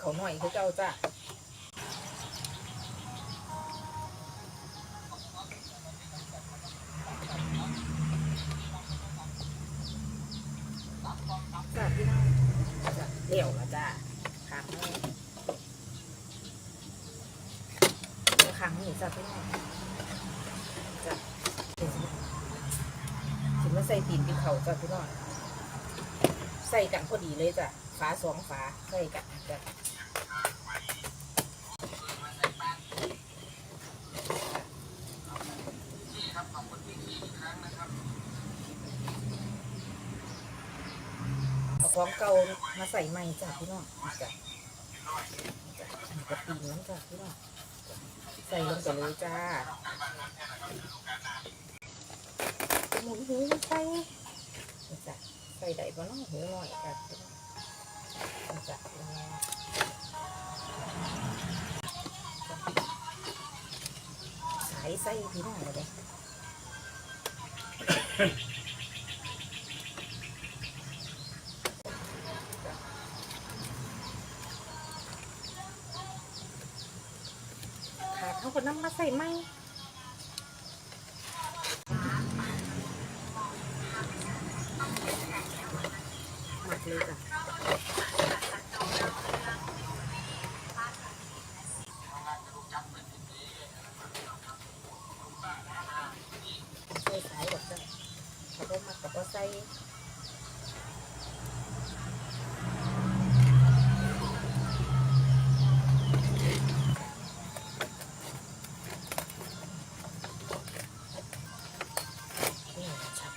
เขาหน่อยคือเก่าจ้ะจ้ะพี่น้องจ้ะเดี่ยวละจ้ะขังนี่เดี๋ยขังนี่จ้ะพี่น้องจ้ะถึงมาใส่ตีนพี่เขาจ้ะพี่น้องใส่กันพอดีเลยจ้ะฝาสองฝาใส่กันจ้ะ ของเก่ามาใส่ใหม่จ้ะพี่น้องจ้ะกระปีน้ำจ้ะพี่น้องใส่ลงไปเลยจ้าหมุนหูใส่จ้ะใส่ได้บ้างหูหน่อยจ้ะจ้ะสายใส่พี่น้องเลย ขาขาก็น้ำมาใส่ไหม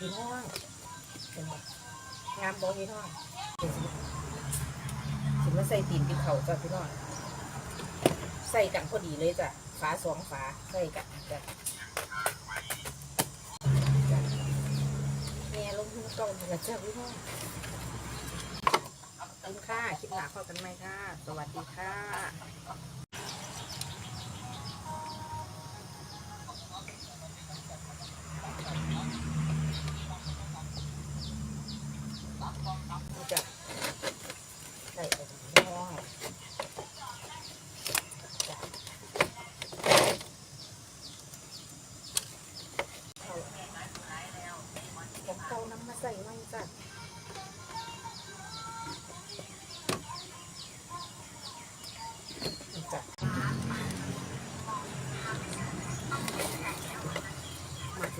ชาพี่น้องเป็นบบงามบอพี่น้องเป็นสิสิมาใส่ตีนพี่เขาจ้ะพี่น้องใส่กันพอดีเลยจ้ะฝาสองฝาใส่กันจ้ะแง่ลงทุนเก่าเหมือนกันจ้ะพี่น้องขอบคุณค่ะคลิปหนาพอกันไหมค่ะ สวัสดีค่ะ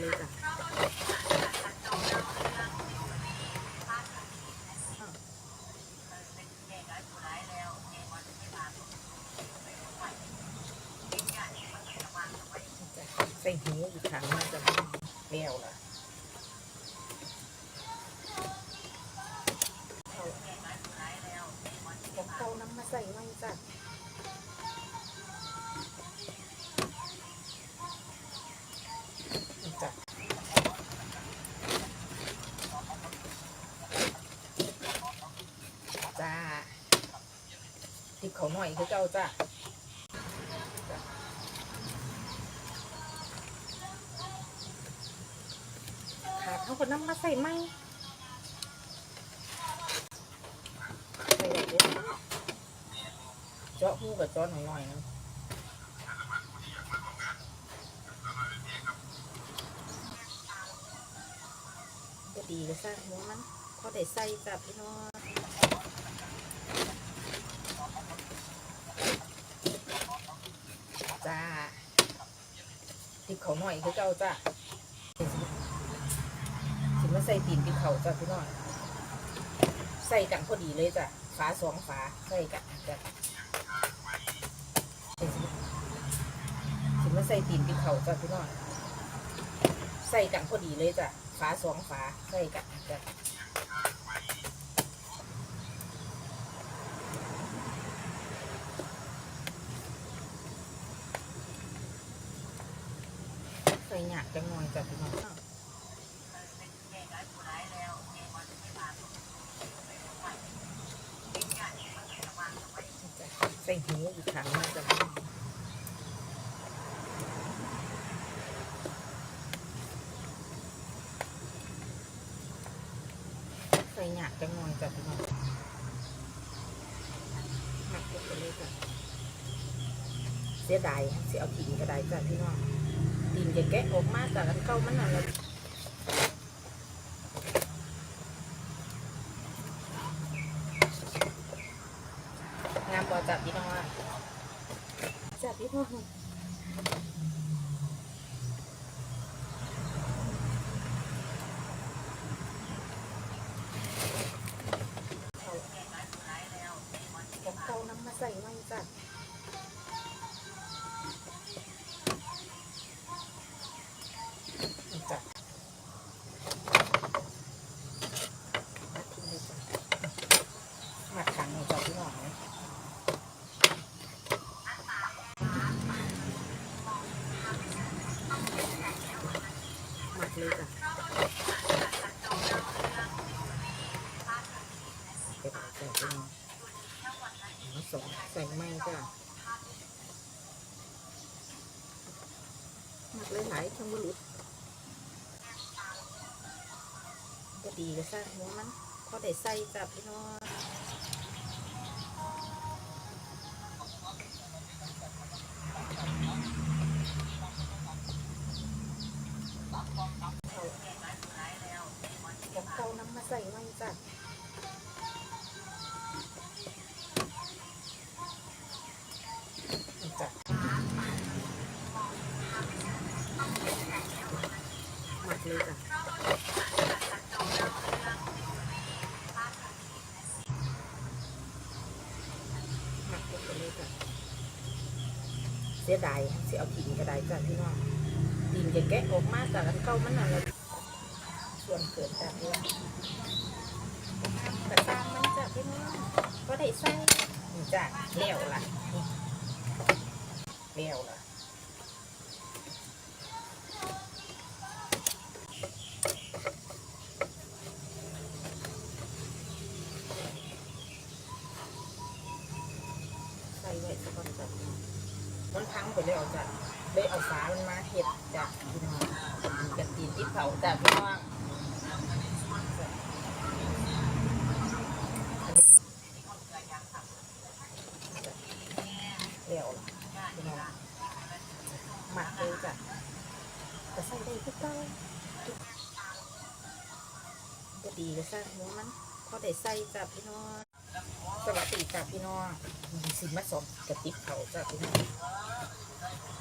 เลยจ้ะใส่หูอีกครั้งน่าจะแก้วละเอาของเก่าน้ำมาใส่ไว้จ้ะนี่จ้ะจ้า ติดเขาหน่อยคือเก่าจ้ะขาดเขาก็น้ำมาใส่ไหมใส่แบบนี้เจาะหูกับเจาะหน่อยๆนะก็ดีเลยสร้างหัวมันพอได้ใส่จับพี่น้องจ้าาหน่อยคือเจ้าจ้าถึงมาใส่ตีนกินเขาจ้ะพี่น้องใส่กันพอดีเลยจ้ะฝาสองฝาใส่กันจ้ะสิมาใส่ตีนกินเขาจ้ะพี่น้องใส่กันพอดีเลยจ้ะฝาสองฝาใส่กันจ้ะ ใส่หยาดจังหน่อยจ้ะพี่น้องใส่หูอีกครั้งน่าจะใส่หยาดจังหน่อยจ้ะพี่น้องหมักไปเลยจ้ะเสียดายเสียเอาตีนก็ได้จ้ะพี่น้อง จะแกะออกมาจากกันเก้ามันนั่นแหละงามบ่จับพี่น้องจับพี่น้องเก่าน้ำมาใส่ไว้จ้ะจ้ะ เลยจ้ะเก็บใส่ไปมาสองใส่ไม่จ้ะหมักเลยหลายช่างบุรุษก็ดีก็สร้างหัวมันพอได้ใส่จับพี่น้อง เสียดายเสียเอาตีนก็ได้จ้ะพี่น้องตีนจะแกะออกมาจากกันเก้ามันนั่นแหละส่วนเกิดจากนี้กระตามมันจ้ะพี่น้องก็ได้ใส่นี่จ้ะเลี้ยวล่ะนี่เลี้ยวล่ะใส่ไว้สักก่อนจ้ะมันพังไปแล้ว จ้ะเลยเอาฝามันมาเห็ดจ้ะพี่น้องกระตีนที่เผาจ้ะพี่น้องเลี้ยวล่ะพี่น้องหมักเลยจ้ะก็ใส่ได้ทุกเต้าก็ดีก็สร้างหัวมันพอได้ใส่จ้ะพี่น้องสวัสดีจ้ะพี่น้อง มีสิมาสองกระติบเขาจ้ะพี่น้อง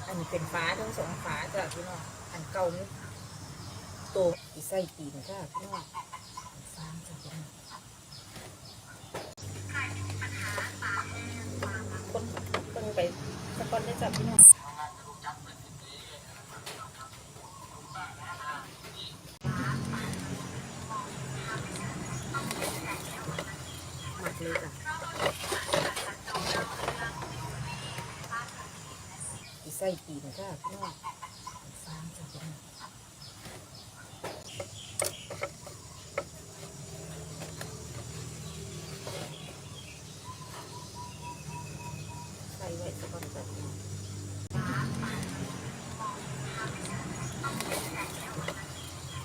อันนี้เป็นฟ้าทั้งสองฟ้าจ้ะพี่น้องอันเก่านี่โตอีไส้ตีนจ้ะพี่น้องฟ้าจ้ะพี่น้องคนคนไปสะกอนได้จ้ะพี่น้อง จ้ะพี่น้องฟางจ้ะพี่น้องใส่ไว้สักก่อนจ้ะ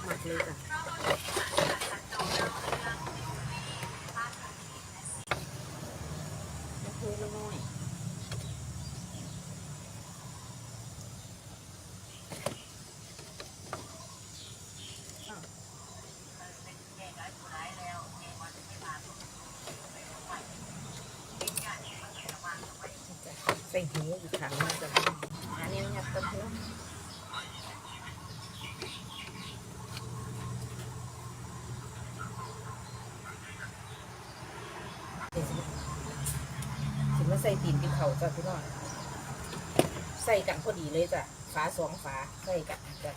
หมักเลยจ้ะน้ำพุน้อยๆอ้าวใส่ หูอีกครั้งนึงจ้ะอันนี้นะครับหูเดี๋ยวสิสิมาใส่ตีนที่เขาจ้ะพี่น้องใส่กันพอดีเลยจ้ะฝาสองฝาใส่กันจ้ะ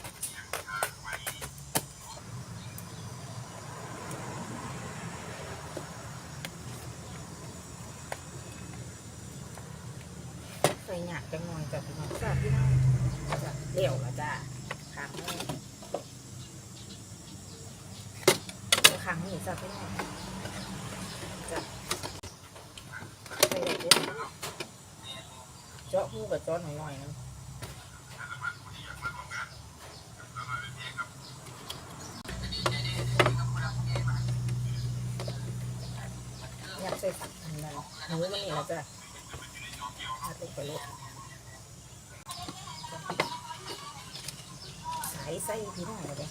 ใส่หยาดจังหน่อยจ้ะพี่น้องจ้ะพี่น้องจ้ะเลี้ยวละจ้ะขางนี้ขางนี้จ้ะพี่น้องจ้ะใส่ได้เด้อเจาะหูกับเจาะหน่อยๆนะอยากใส่ฝักอันนั้นหนูมันนี่นะจ้ะอัดลงไปเลย ใส่พี่น้องเลย